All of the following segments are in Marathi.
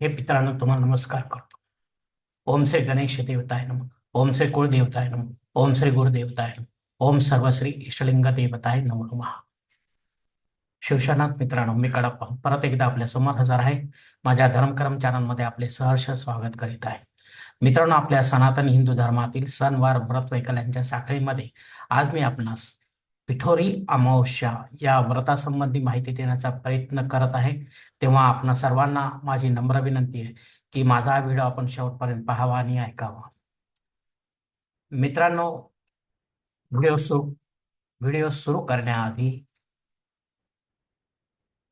हे पित्रांनो तुम्हाला नमस्कार करतो. ओम श्री गणेश देवताय नम. ओम श्री कुळदेवताय नम. ओम श्री गुरुदेवताय नम. ओम सर्वश्री इष्टलिंग देवताय नमो महा शिवशनाथ मित्रांनो मी कडप्पा परत एकदा आपल्यासमोर हजर आहे. माझ्या धर्मकरम चॅनलमध्ये आपले सहर्ष स्वागत करीत आहे. मित्रांनो आपल्या सनातन हिंदू धर्मातील सणवार व्रत वैकल्यांच्या साखळीमध्ये आज मी आपणास पिठोरी अमावस्या या व्रतासंबंधी माहिती देण्याचा प्रयत्न करत आहे. तेव्हा आपणा सर्वांना माझी नम्र विनंती आहे की माझा हा व्हिडिओ आपण शेवटपर्यंत पाहावा आणि ऐकावा. मित्रांनो व्हिडिओ सुरू व्हिडिओ सुरू करण्याआधी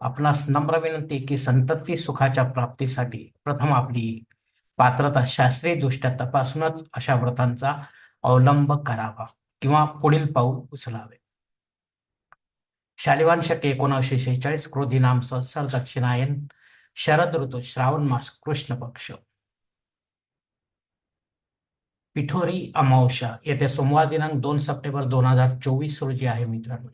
आपणास नम्र विनंती की संतती सुखाच्या प्राप्तीसाठी प्रथम आपली पात्रता शास्त्रीय दृष्ट्या तपासूनच अशा व्रतांचा अवलंब करावा किंवा पुढील पाऊल उचलावे. शालिवान शके एकोणीसशे शेहेचाळीस क्रोधी नाम संवत्सर दक्षिणायन शरद ऋतू श्रावण मास कृष्ण पक्ष. पिठोरी अमावस्या येत्या सोमवार दिनांक दोन सप्टेंबर दोन हजार चोवीस रोजी आहे मित्रांनो.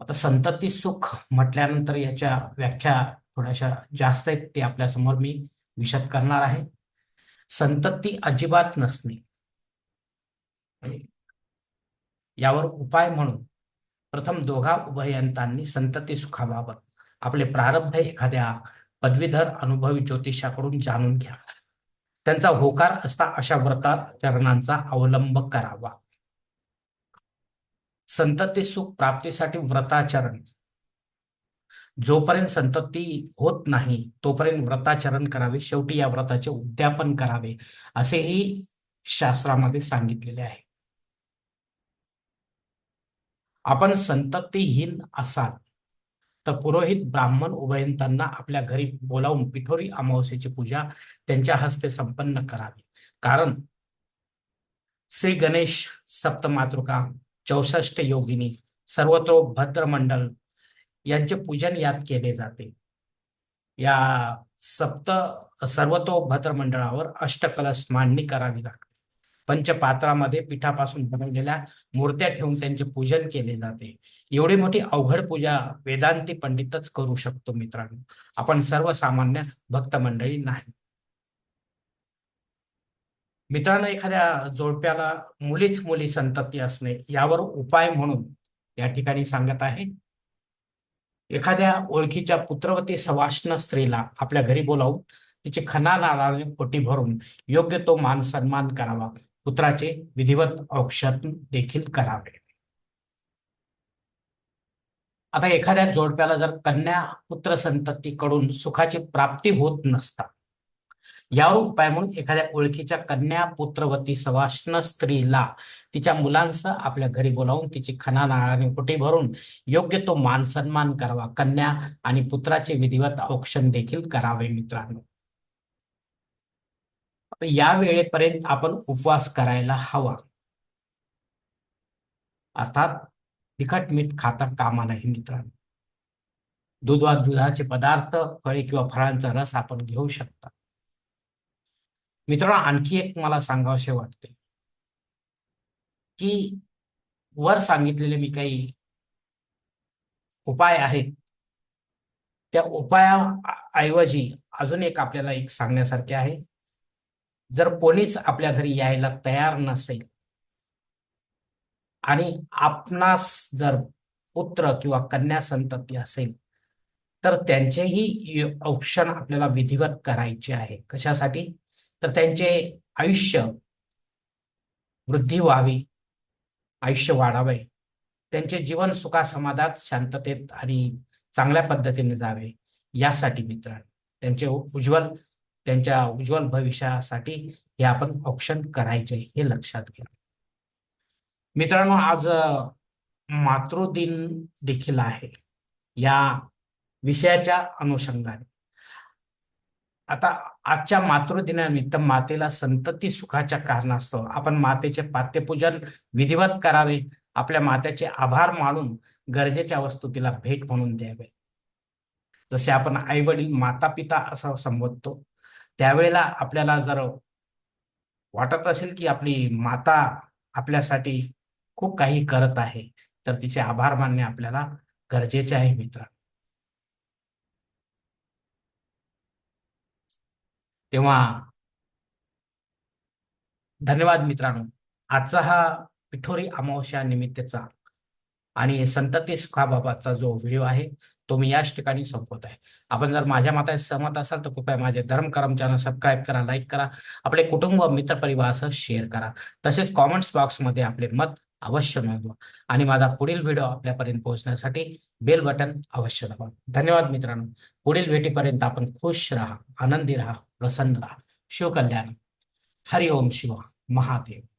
आता संतती सुख म्हटल्यानंतर याच्या व्याख्या थोड्याशा जास्त आहेत ते आपल्यासमोर मी विशद करणार आहे. संतती अजिबात नसणे. यावर उपाय म्हणून प्रथम दोघा उभयंतांनी संतती सुखाबाबत आपले प्रारब्ध एखाद्या पदवीधर अनुभवी ज्योतिषाकडून जाणून घ्या. त्यांचा होकार असता अशा व्रताचरणांचा अवलंब करावा. संतती सुख प्राप्तीसाठी व्रताचरण. जोपर्यंत संतती होत नाही तोपर्यंत व्रताचरण करावे. शेवटी या व्रताचे उद्यापन करावे असेही शास्त्रामध्ये सांगितलेले आहे. आपण संततीहीन असाल तर पुरोहित ब्राह्मण उभयंतांना आपल्या घरी बोलावून पिठोरी अमावस्येची पूजा त्यांच्या हस्ते संपन्न करावी. कारण श्री गणेश सप्तमातृका चौसष्ट योगिनी सर्वतो भद्रमंडल यांचे पूजन यात केले जाते. या सप्त सर्वतो भद्रमंडळावर अष्टकलश मांडणी करावी लागते. पंचपात्रामध्ये पिठापासून बनवलेल्या मूर्त्या ठेवून त्यांचे पूजन केले जाते. एवढी मोठी अवघड पूजा वेदांती पंडितच करू शकतो मित्रांनो. आपण सर्वसामान्य भक्त मंडळी नाही. मित्रांनो एखाद्या जोडप्याला मुलीच मुली संतती असणे यावर उपाय म्हणून या ठिकाणी सांगत आहे. एखाद्या ओळखीच्या पुत्रवती सवाष्ण स्त्रीला आपल्या घरी बोलावून तिचे खना नाराने पोटी भरून योग्य तो मान सन्मान करावा. पुत्राचे विधिवत औक्षण देखील करावे. आता एखाद्या जोडप्याला जर कन्या पुत्र संततीकडून सुखाची प्राप्ती होत नसता यावर उपाय म्हणून एखाद्या ओळखीच्या कन्या पुत्रवती सवाष्ण स्त्रीला तिच्या मुलांसह आपल्या घरी बोलावून तिची खना नाळाने पोटी भरून योग्य तो मान सन्मान करावा. कन्या आणि पुत्राचे विधिवत औक्षण देखील करावे मित्रांनो. या वेळेपर्यंत आपण उपवास करायला हवा. अर्थात तिखट मीठ खाता कामा नाही मित्रांनो. दूध वा दुधाचे पदार्थ फळे किंवा फळांचा रस आपण घेऊ शकता. मित्रांनो आणखी एक मला सांगावसे वाटते की वर सांगितलेले मी काही उपाय आहेत. त्या उपायाऐवजी अजून एक आपल्याला एक सांगण्यासारखे आहे. जर कोणीच आपल्या घरी यायला तयार नसेल आणि आपणास जर पुत्र किंवा कन्या संतती असेल तर त्यांचेही औक्षण आपल्याला विधिवत करायचे आहे. कशासाठी? तर त्यांचे आयुष्य वृद्धी व्हावी आयुष्य वाढावे त्यांचे जीवन सुखासमाधात शांततेत आणि चांगल्या पद्धतीने जावे यासाठी मित्रांनो त्यांचे उज्ज्वल त्यांच्या उज्ज्वल भविष्यासाठी हे आपण औक्षण करायचे हे लक्षात घ्या. मित्रांनो आज मातृदिन देखील आहे. या विषयाच्या अनुषंगाने. आता आजच्या मातृदिनानिमित्त मातेला संतती सुखाच्या कारणास्तव आपण मातेचे पात्यपूजन विधिवत करावे आपल्या मातेचे आभार मानून गरजेच्या वस्तू तिला भेट म्हणून द्यावे. जसे आपण आई वडील माता पिता असं संबोधतो त्यावेळेला आपल्याला जर वाटत असेल की आपली माता आपल्यासाठी खूप काही करत आहे तर तिचे आभार मानणे आपल्याला गरजेचे आहे मित्र तेव्हा धन्यवाद मित्रांनो. आजचा हा पिठोरी अमावस्या निमित्तचा आणि संतती सुखाबाबाचा जो व्हिडिओ आहे तो मी याच ठिकाणी संपवत आहे. आपण जर माझ्या मताशी सहमत असाल तर कृपया माझे धर्मकरम चॅनल सबस्क्राईब करा लाईक करा आपले कुटुंब मित्र परिवारासह शेअर करा. तसेच कॉमेंट्स बॉक्समध्ये आपले मत अवश्य नोंदवा आणि माझा पुढील व्हिडिओ आपल्यापर्यंत पोहोचण्यासाठी बेल बटन अवश्य दाबा. धन्यवाद मित्रांनो. पुढील भेटीपर्यंत आपण खुश राहा आनंदी राहा प्रसन्न राहा. शिवकल्याण. हरि ओम शिवा. महादेव.